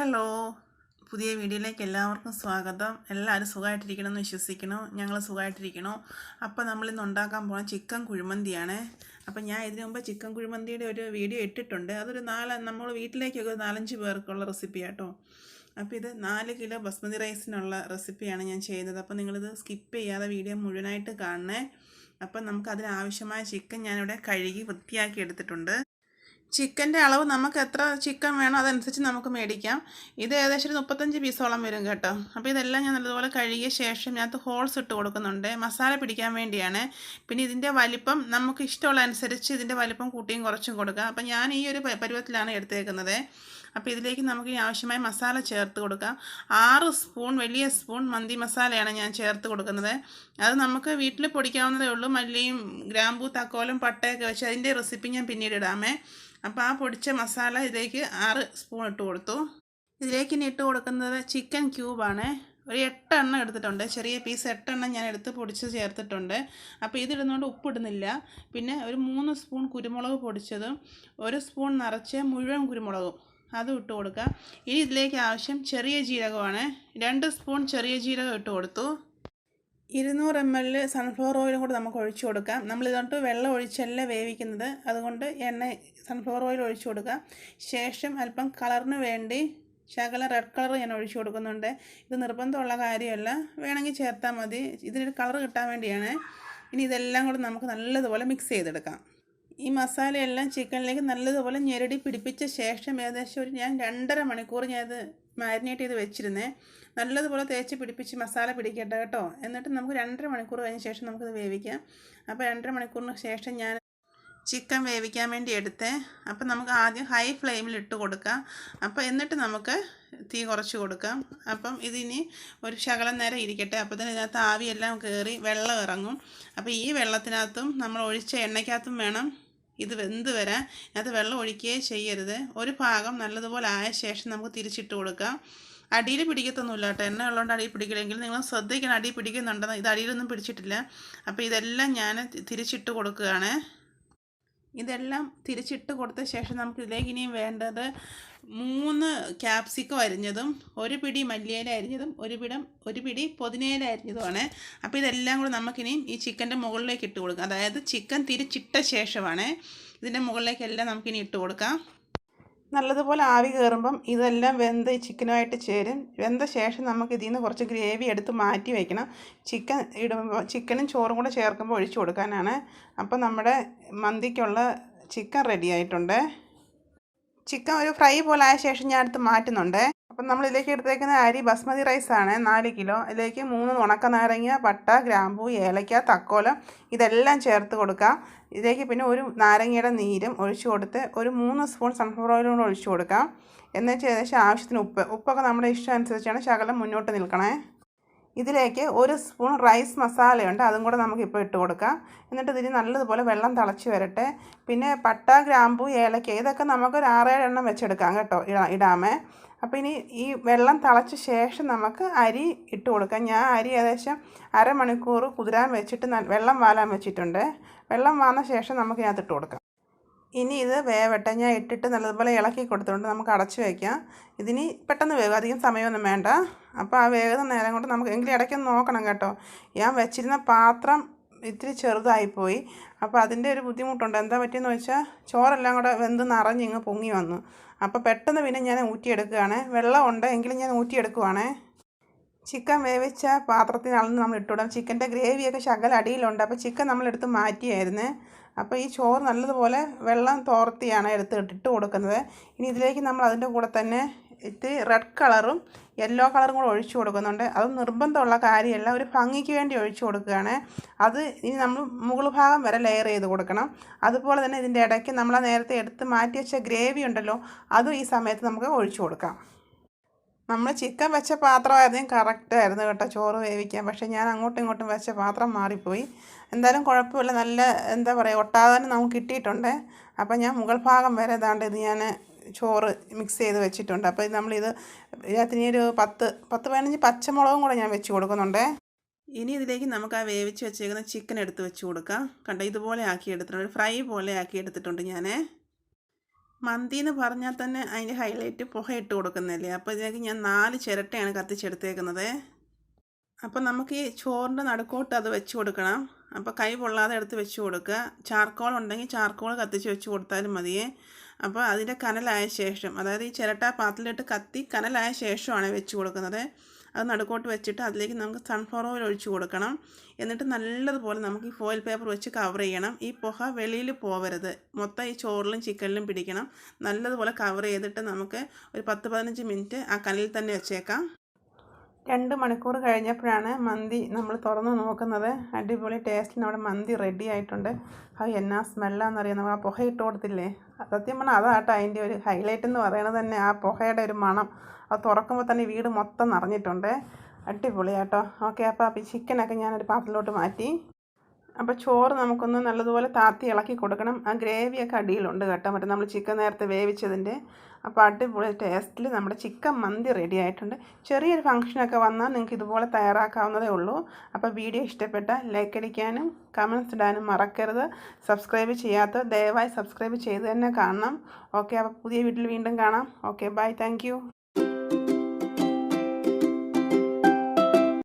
Hello പുതിയ വീഡിയോയിലേക്ക് എല്ലാവർക്കും സ്വാഗതം. എല്ലാവരും സുഖമായിട്ടിരിക്കണമെന്ന് വിശ്വസിക്കണം ഞങ്ങൾ സുഖമായിട്ടിരിക്കണോ അപ്പോൾ നമ്മൾ ഇന്ന് ഉണ്ടാക്കാൻ പോകുന്ന ചിക്കൻ കുഴിമന്തിയാണ്. അപ്പോൾ ഞാൻ ഇതിനു മുമ്പ് ചിക്കൻ കുഴിമന്തിയുടെ ഒരു വീഡിയോ ഇട്ടിട്ടുണ്ട്. അതൊരു നാല് നമ്മൾ വീട്ടിലേക്കൊക്കെ നാലഞ്ച് പേർക്കുള്ള റെസിപ്പിയാട്ടോ അപ്പോൾ ഇത് നാല് കിലോ ബസ്മതി റൈസിനുള്ള റെസിപ്പിയാണ് ഞാൻ ചെയ്യുന്നത്. അപ്പോൾ നിങ്ങളിത് സ്കിപ്പ് ചെയ്യാതെ വീഡിയോ മുഴുവനായിട്ട് കാണണേ. അപ്പം നമുക്ക് അതിനാവശ്യമായ ചിക്കൻ ഞാനിവിടെ കഴുകി വൃത്തിയാക്കി എടുത്തിട്ടുണ്ട്. ചിക്കന്റെ അളവ് നമുക്ക് എത്ര ചിക്കൻ വേണോ അതനുസരിച്ച് നമുക്ക് മേടിക്കാം. ഇത് ഏകദേശം ഒരു മുപ്പത്തഞ്ച് പീസോളം വരും കേട്ടോ. അപ്പോൾ ഇതെല്ലാം ഞാൻ നല്ലതുപോലെ കഴുകിയ ശേഷം ഞാൻ ഹോൾസ് ഇട്ട് കൊടുക്കുന്നുണ്ട്. മസാല പിടിക്കാൻ വേണ്ടിയാണ്. പിന്നെ ഇതിന്റെ വലിപ്പം നമുക്ക് ഇഷ്ടമുള്ള അനുസരിച്ച് ഇതിന്റെ വലിപ്പം കൂട്ടിയും കുറച്ചും കൊടുക്കാം. അപ്പോൾ ഞാൻ ഈ ഒരു പരുവത്തിലാണ് എടുത്തേക്കുന്നത്. അപ്പോൾ ഇതിലേക്ക് നമുക്ക് ആവശ്യമായ മസാല ചേർത്ത് കൊടുക്കാം. ആറ് സ്പൂൺ വലിയ സ്പൂൺ മന്തി മസാലയാണ് ഞാൻ ചേർത്ത് കൊടുക്കുന്നത്. അത് നമുക്ക് വീട്ടിൽ പൊടിക്കാവുന്നതേ ഉള്ളൂ. മല്ലിയും ഗ്രാമ്പൂ തക്കോലം പട്ടയൊക്കെ വെച്ച് അതിന്റെ റെസിപ്പി ഞാൻ പിന്നീട് ഇടാമേ. അപ്പോൾ ആ പൊടിച്ച മസാല ഇതിലേക്ക് ആറ് സ്പൂൺ ഇട്ട് കൊടുത്തു. ഇതിലേക്ക് ഇനി ഇട്ട് കൊടുക്കുന്നത് ചിക്കൻ ക്യൂബാണ് ഒരു എട്ടെണ്ണം എടുത്തിട്ടുണ്ട്. ചെറിയ പീസ് എട്ടെണ്ണം ഞാൻ എടുത്ത് പൊടിച്ച് ചേർത്തിട്ടുണ്ട്. അപ്പോൾ ഇതിടുന്നതുകൊണ്ട് ഉപ്പിടുന്നില്ല പിന്നെ ഒരു മൂന്ന് സ്പൂൺ കുരുമുളക് പൊടിച്ചതും ഒരു സ്പൂൺ നിറച്ച് മുഴുവൻ കുരുമുളകും. അതും ഇട്ട് കൊടുക്കുക. ഇനി ഇതിലേക്ക് ആവശ്യം ചെറിയ ജീരകമാണ്. രണ്ട് സ്പൂൺ ചെറിയ ജീരകം ഇട്ട് കൊടുത്തു. ഇരുന്നൂറ് എം എൽ സൺഫ്ലവർ ഓയിലും കൂടെ നമുക്ക് ഒഴിച്ചു കൊടുക്കാം. നമ്മൾ ഇതുകൊണ്ട് വെള്ളം ഒഴിച്ചല്ല വേവിക്കുന്നത്. അതുകൊണ്ട് എണ്ണ സൺഫ്ലവർ ഓയിൽ ഒഴിച്ചു കൊടുക്കാം ശേഷം അല്പം കളറിന് വേണ്ടി ശകല റെഡ് കളർ ഞാൻ ഒഴിച്ചു കൊടുക്കുന്നുണ്ട്. ഇത് നിർബന്ധമുള്ള കാര്യമല്ല. വേണമെങ്കിൽ ചേർത്താൽ മതി. ഇതിനൊരു കളർ കിട്ടാൻ വേണ്ടിയാണ്. ഇനി ഇതെല്ലാം കൂടെ നമുക്ക് നല്ലതുപോലെ മിക്സ് ചെയ്തെടുക്കാം. ഈ മസാലയെല്ലാം ചിക്കനിലേക്ക് നല്ലതുപോലെ ഞെരടി പിടിപ്പിച്ച ശേഷം ഏകദേശം ഒരു ഞാൻ രണ്ടര മണിക്കൂർ ഞാനത് മാരിനേറ്റ് ചെയ്ത് വെച്ചിരുന്നേ. നല്ലതുപോലെ തേച്ച് പിടിപ്പിച്ച് മസാല പിടിക്കട്ടെ കേട്ടോ. എന്നിട്ട് നമുക്ക് രണ്ടര മണിക്കൂർ കഴിഞ്ഞ ശേഷം നമുക്കത് വേവിക്കാം. അപ്പോൾ രണ്ടര മണിക്കൂറിന് ശേഷം ഞാൻ ചിക്കൻ വേവിക്കാൻ വേണ്ടി എടുത്തേ. അപ്പോൾ നമുക്ക് ആദ്യം ഹൈ ഫ്ലെയിമിൽ ഇട്ട് കൊടുക്കാം. അപ്പോൾ എന്നിട്ട് നമുക്ക് തീ കുറച്ച് കൊടുക്കാം. അപ്പം ഇതിനി ഒരു ശകലം നേരം ഇരിക്കട്ടെ. അപ്പോൾ തന്നെ ഇതിനകത്ത് ആവിയെല്ലാം കയറി വെള്ളം ഇറങ്ങും. അപ്പോൾ ഈ വെള്ളത്തിനകത്തും നമ്മൾ ഒഴിച്ച എണ്ണയ്ക്കകത്തും വേണം ഇത് വെന്ത് വരാൻ അത് വെള്ളം ഒഴിക്കുകയേ ചെയ്യരുത്. ഒരു ഭാഗം നല്ലതുപോലെ ആയ ശേഷം നമുക്ക് തിരിച്ചിട്ട് കൊടുക്കാം. അടിയിൽ പിടിക്കത്തൊന്നുമില്ല കേട്ടോ. എണ്ണ ഉള്ളതുകൊണ്ട് അടിയിൽ പിടിക്കില്ലെങ്കിൽ നിങ്ങൾ ശ്രദ്ധിക്കണം അടിയിൽ പിടിക്കുന്നുണ്ടെന്ന്. ഇത് അടിയിലൊന്നും പിടിച്ചിട്ടില്ല. അപ്പോൾ ഇതെല്ലാം ഞാൻ തിരിച്ചിട്ട് കൊടുക്കുകയാണ്. ഇതെല്ലാം തിരിച്ചിട്ട് കൊടുത്ത ശേഷം നമുക്ക് ഇതിലേക്ക് ഇനിയും വേണ്ടത് മൂന്ന് ക്യാപ്സിക്കം അരിഞ്ഞതും ഒരു പിടി മല്ലിയില അരിഞ്ഞതും ഒരു പിടം ഒരു പിടി പൊതിനയില അരിഞ്ഞതുമാണ്. അപ്പോൾ ഇതെല്ലാം കൂടെ നമുക്കിനിയും ഈ ചിക്കന്റെ മുകളിലേക്ക് ഇട്ട് കൊടുക്കാം. അതായത് ചിക്കൻ തിരിച്ചിട്ട ശേഷമാണ് ഇതിന്റെ മുകളിലേക്കെല്ലാം നമുക്കിനി ഇട്ട് കൊടുക്കാം. നല്ലതുപോലെ ആവി കയറുമ്പം ഇതെല്ലാം വെന്ത് ചിക്കനുമായിട്ട് ചേരും. വെന്ത ശേഷം നമുക്ക് ഇതിൽ നിന്ന് കുറച്ച് ഗ്രേവി എടുത്ത് മാറ്റി വയ്ക്കണം ചിക്കൻ ഇടുമ്പോൾ ചിക്കനും ചോറും കൂടെ ചേർക്കുമ്പോൾ ഒഴിച്ചു കൊടുക്കാനാണ്. അപ്പം നമ്മുടെ മന്തിക്കുള്ള ചിക്കൻ റെഡി ആയിട്ടുണ്ട്. ചിക്കൻ ഒരു ഫ്രൈ പോലെ ആയ ശേഷം ഞാൻ എടുത്ത് മാറ്റുന്നുണ്ട്. അപ്പം നമ്മൾ ഇതിലേക്ക് എടുത്തേക്കുന്ന അരി ബസ്മതി റൈസാണ് നാല് കിലോ. ഇതിലേക്ക് മൂന്ന് ഉണക്ക നാരങ്ങ പട്ട ഗ്രാമ്പൂ ഏലക്ക തക്കോലം ഇതെല്ലാം ചേർത്ത് കൊടുക്കാം ഇതിലേക്ക് പിന്നെ ഒരു നാരങ്ങയുടെ നീരും ഒഴിച്ചു കൊടുത്ത് ഒരു മൂന്ന് സ്പൂൺ സൺഫ്ലവർ ഓയിലും കൂടെ ഒഴിച്ചു കൊടുക്കാം എന്നുവെച്ചാൽ ഏകദേശം ആവശ്യത്തിന് ഉപ്പ്. ഉപ്പൊക്കെ നമ്മുടെ ഇഷ്ടം അനുസരിച്ചാണ് ശകലം മുന്നോട്ട് നിൽക്കണേ. ഇതിലേക്ക് ഒരു സ്പൂൺ റൈസ് മസാലയുണ്ട് അതും കൂടെ നമുക്കിപ്പോൾ ഇട്ട് കൊടുക്കാം. എന്നിട്ട് ഇതിന് നല്ലതുപോലെ വെള്ളം തിളച്ച് വരട്ടെ. പിന്നെ പട്ട ഗ്രാമ്പു ഏലക്ക ഇതൊക്കെ നമുക്കൊരു ആറേഴ് എണ്ണം വെച്ചെടുക്കാം കേട്ടോ ഇടാ ഇടാമേ. അപ്പോൾ ഇനി ഈ വെള്ളം തിളച്ച ശേഷം നമുക്ക് അരി ഇട്ട് കൊടുക്കാം. ഞാൻ അരി ഏകദേശം അരമണിക്കൂർ കുതിരാൻ വെച്ചിട്ട് വെള്ളം വാലാൻ വെച്ചിട്ടുണ്ട്. വെള്ളം വാർന്ന ശേഷം നമുക്ക് ഇതിനകത്ത് ഇട്ട് കൊടുക്കാം. ഇനി ഇത് വേവട്ടെ. ഞാൻ ഇട്ടിട്ട് നല്ലതുപോലെ ഇളക്കി കൊടുത്തുകൊണ്ട് നമുക്ക് അടച്ച് വയ്ക്കാം. ഇതിനി പെട്ടെന്ന് വേവ്. അധികം സമയമൊന്നും വേണ്ട. അപ്പോൾ ആ വേഗത നേരം കൊണ്ട് നമുക്ക് എങ്കിലും ഇടയ്ക്കൊന്ന് നോക്കണം കേട്ടോ. ഞാൻ വെച്ചിരുന്ന പാത്രം ഇത്തിരി ചെറുതായിപ്പോയി അപ്പോൾ അതിന്റെ ഒരു ബുദ്ധിമുട്ടുണ്ട്. എന്താ പറ്റിയെന്ന് വെച്ചാൽ ചോറെല്ലാം കൂടെ വെന്ത് നിറഞ്ഞിങ്ങ് പൊങ്ങി വന്നു. അപ്പോൾ പെട്ടെന്ന് പിന്നെ ഞാൻ ഊറ്റിയെടുക്കുകയാണ്. വെള്ളമുണ്ട് എങ്കിലും ഞാൻ ഊറ്റിയെടുക്കുവാണേ. ചിക്കൻ വേവിച്ച പാത്രത്തിനാണെന്ന് നമ്മൾ ഇട്ടുവിടാം ചിക്കന്റെ ഗ്രേവിയൊക്കെ ശകല അടിയിലുണ്ട്. അപ്പോൾ ചിക്കൻ നമ്മളെടുത്ത് മാറ്റിയായിരുന്നു. അപ്പോൾ ഈ ചോറ് നല്ലതുപോലെ വെള്ളം തോർത്തിയാണ് എടുത്ത് ഇട്ട് കൊടുക്കുന്നത്. ഇനി ഇതിലേക്ക് നമ്മൾ അതിന്റെ കൂടെ തന്നെ ഇത്തിരി റെഡ് കളറും യെല്ലോ കളറും കൂടെ ഒഴിച്ചു കൊടുക്കുന്നുണ്ട്. അത് നിർബന്ധമുള്ള കാര്യമല്ല. ഒരു ഭംഗിക്ക് വേണ്ടി ഒഴിച്ചു കൊടുക്കുകയാണ്. അത് ഇനി നമ്മൾ മുകൾ ഭാഗം വരെ ലെയർ ചെയ്ത് കൊടുക്കണം. അതുപോലെ തന്നെ ഇതിന്റെ ഇടയ്ക്ക് നമ്മൾ നേരത്തെ എടുത്ത് മാറ്റി വെച്ച ഗ്രേവി ഉണ്ടല്ലോ അതും ഈ സമയത്ത് നമുക്ക് ഒഴിച്ചു കൊടുക്കാം. നമ്മൾ ചിക്കൻ വെച്ച പാത്രമായിരുന്നു കറക്റ്റ് ആയിരുന്നു കേട്ടോ ചോറ് വേവിക്കാൻ. പക്ഷേ ഞാൻ അങ്ങോട്ടും ഇങ്ങോട്ടും വെച്ച പാത്രം മാറിപ്പോയി. എന്തായാലും കുഴപ്പമില്ല. നല്ല എന്താ പറയുക ഒട്ടാതന്നെ നമുക്ക് കിട്ടിയിട്ടുണ്ട്. അപ്പം ഞാൻ മുകൾ ഭാഗം വരെ ഏതാണ്ട് ഇത് ഞാൻ ചോറ് മിക്സ് ചെയ്ത് വെച്ചിട്ടുണ്ട്. അപ്പോൾ ഇത് നമ്മളിത് ഇതിനകത്ത് ഇനി ഒരു പത്ത് പത്ത് പതിനഞ്ച് പച്ചമുളകും കൂടെ ഞാൻ വെച്ച് കൊടുക്കുന്നുണ്ട്. ഇനി ഇതിലേക്ക് നമുക്ക് ആ വേവിച്ച് വെച്ചേക്കുന്ന ചിക്കൻ എടുത്ത് വെച്ച് കൊടുക്കാം. കണ്ടോ ഇതുപോലെ ആക്കി എടുത്തിട്ടുണ്ട് ഫ്രൈ പോലെ ആക്കി എടുത്തിട്ടുണ്ട് ഞാൻ മന്തി എന്ന് പറഞ്ഞാൽ തന്നെ അതിന്റെ ഹൈലൈറ്റ് പുക ഇട്ട് കൊടുക്കുന്നില്ലേ അപ്പോൾ ഇതിലേക്ക് ഞാൻ നാല് ചിരട്ടയാണ് കത്തിച്ചെടുത്തേക്കുന്നത്. അപ്പോൾ നമുക്ക് ഈ ചോറിന്റെ നടുക്കോട്ട് അത് വെച്ച് കൊടുക്കണം. അപ്പോൾ കൈ പൊള്ളാതെ എടുത്ത് വെച്ച് കൊടുക്കുക. ചാർക്കോൾ ഉണ്ടെങ്കിൽ ചാർക്കോൾ കത്തിച്ച് വെച്ച് കൊടുത്താലും മതിയേ. അപ്പോൾ അതിന്റെ കനലായ ശേഷം അതായത് ഈ ചിരട്ട പാത്രത്തിലിട്ട് കത്തി കനലായ ശേഷമാണ് വെച്ച് കൊടുക്കുന്നത്. അത് നടുക്കോട്ട് വെച്ചിട്ട് അതിലേക്ക് നമുക്ക് സൺഫ്ലവർ ഓയിൽ ഒഴിച്ച് കൊടുക്കണം. എന്നിട്ട് നല്ലതുപോലെ നമുക്ക് ഈ ഫോയിൽ പേപ്പർ വെച്ച് കവർ ചെയ്യണം. ഈ പുക വെളിയിൽ പോവരുത്. മൊത്തം ഈ ചോറിലും ചിക്കനിലും പിടിക്കണം. നല്ലതുപോലെ കവർ ചെയ്തിട്ട് നമുക്ക് ഒരു പത്ത് പതിനഞ്ച് മിനിറ്റ് ആ കനലിൽ തന്നെ വെച്ചേക്കാം. രണ്ട് മണിക്കൂർ കഴിഞ്ഞപ്പോഴാണ് മന്തി നമ്മൾ തുറന്ന് നോക്കുന്നത്. അടിപൊളി ടേസ്റ്റിന് നമ്മുടെ മന്തി റെഡി ആയിട്ടുണ്ട്. അത് എന്നാ സ്മെല്ലാന്നറിയാം നമ്മൾ ആ പുക ഇട്ട് കൊടുത്തില്ലേ? സത്യം പറഞ്ഞാൽ അതാട്ടോ അതിന്റെ ഒരു ഹൈലൈറ്റ് എന്ന് പറയുന്നത് തന്നെ. ആ പുകയുടെ ഒരു മണം. അത് തുറക്കുമ്പോൾ തന്നെ വീട് മൊത്തം നിറഞ്ഞിട്ടുണ്ട്. അടിപൊളിയാട്ടോ. ഓക്കെ അപ്പോൾ ചിക്കനൊക്കെ ഞാനൊരു പാത്രത്തിലോട്ട് മാറ്റി. അപ്പോൾ ചോറ് നമുക്കൊന്ന് നല്ലതുപോലെ താത്തി ഇളക്കി കൊടുക്കണം. ആ ഗ്രേവിയൊക്കെ അടിയിലുണ്ട് കേട്ടോ. മറ്റേ നമ്മൾ ചിക്കൻ നേരത്തെ വേവിച്ചതിന്റെ അപ്പോൾ അടിപൊളി ടേസ്റ്റിൽ നമ്മുടെ ചിക്കൻ മന്തി റെഡി ആയിട്ടുണ്ട്. ചെറിയൊരു ഫംഗ്ഷനൊക്കെ വന്നാൽ നിങ്ങൾക്ക് ഇതുപോലെ തയ്യാറാക്കാവുന്നതേ ഉള്ളൂ. അപ്പോൾ വീഡിയോ ഇഷ്ടപ്പെട്ട ലൈക്ക് അടിക്കാനും കമൻസ് ഇടാനും മറക്കരുത്. സബ്സ്ക്രൈബ് ചെയ്യാത്ത ദയവായി സബ്സ്ക്രൈബ് ചെയ്ത് തന്നെ കാണണം. ഓക്കെ അപ്പോൾ പുതിയ വീട്ടിൽ വീണ്ടും കാണാം. Okay bye thank